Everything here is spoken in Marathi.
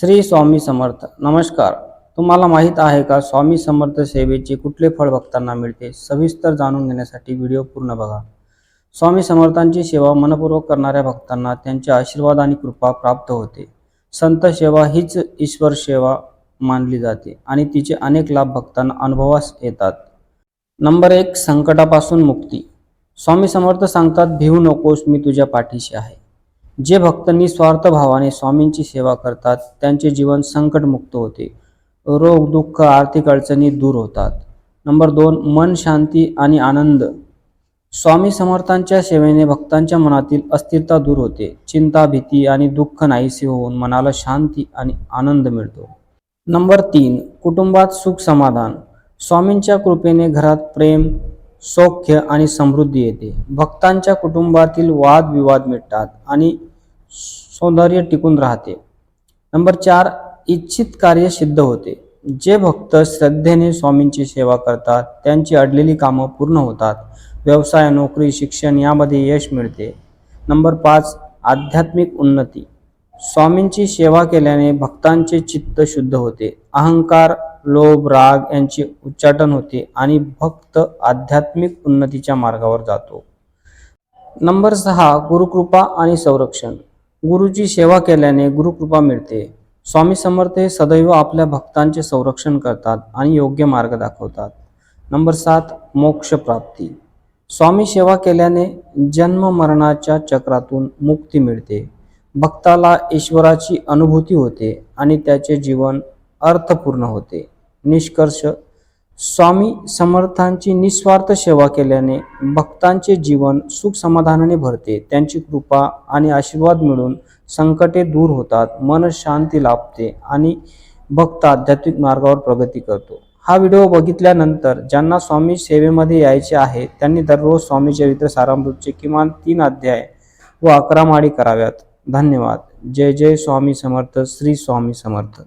श्री स्वामी समर्थ. नमस्कार. तुम्हाला माहीत आहे का स्वामी समर्थ सेवेचे कुठले फळ भक्तांना मिळते? सविस्तर जाणून घेण्यासाठी व्हिडिओ पूर्ण बघा. स्वामी समर्थांची सेवा मनपूर्वक करणाऱ्या भक्तांना त्यांचे आशीर्वाद आणि कृपा प्राप्त होते. संत सेवा हीच ईश्वर सेवा मानली जाते आणि तिचे अनेक लाभ भक्तांना अनुभवास येतात. नंबर एक संकटापासून मुक्ती. स्वामी समर्थ सांगतात भिवू नकोस मी तुझ्या पाठीशी आहे. जे भक्त निस्वार्थ भावाने स्वामींची सेवा करतात त्यांचे जीवन संकटमुक्त होते. रोग दुःख आर्थिक अडचणी दूर होतात. नंबर दोन मन शांती आणि आनंद. स्वामी समर्थांच्या सेवेने भक्तांच्या मनातील अस्थिरता दूर होते. चिंता भीती आणि दुःख नाहीसे होऊन मनाला शांती आणि आनंद मिळतो. नंबर तीन कुटुंबात सुख समाधान. स्वामींच्या कृपेने घरात प्रेम सौख्य आणि समृद्धी येते. भक्तांच्या कुटुंबातील वादविवाद मिटतात आणि सौंदर्य टिकून राहते. नंबर चार इच्छित कार्य सिद्ध होते. जे भक्त श्रद्धेने स्वामींची सेवा करतात त्यांची अडलेली कामं पूर्ण होतात. व्यवसाय नोकरी शिक्षण यामध्ये यश मिळते. नंबर पाच आध्यात्मिक उन्नती. स्वामींची सेवा केल्याने भक्तांचे चित्त शुद्ध होते. अहंकार लोभ राग यांचे उच्चाटन होते आणि भक्त आध्यात्मिक उन्नतीच्या मार्गावर जातो. नंबर सहा गुरुकृपा आणि संरक्षण. गुरुची सेवा केल्याने गुरुकृपा मिळते. स्वामी समर्थ हे सदैव आपल्या भक्तांचे संरक्षण करतात आणि योग्य मार्ग दाखवतात. नंबर सात मोक्ष प्राप्ती. स्वामी सेवा केल्याने जन्म मरणाच्या चक्रातून मुक्ती मिळते. भक्ताला ईश्वराची अनुभूती होते आणि त्याचे जीवन अर्थपूर्ण होते. निष्कर्ष स्वामी समर्थांची निस्वार्थ सेवा केल्याने भक्तांचे जीवन सुख समाधानाने भरते. त्यांची कृपा आणि आशीर्वाद मिळून संकटे दूर होतात मन शांती लाभते आणि भक्त आध्यात्मिक मार्गावर प्रगती करतो. हा व्हिडिओ बघितल्यानंतर ज्यांना स्वामी सेवेमध्ये यायचे आहे त्यांनी दररोज स्वामी चरित्र सारामृतचे किमान तीन अध्याय व अकरा माळी कराव्यात. धन्यवाद. जय जय स्वामी समर्थ. श्री स्वामी समर्थ.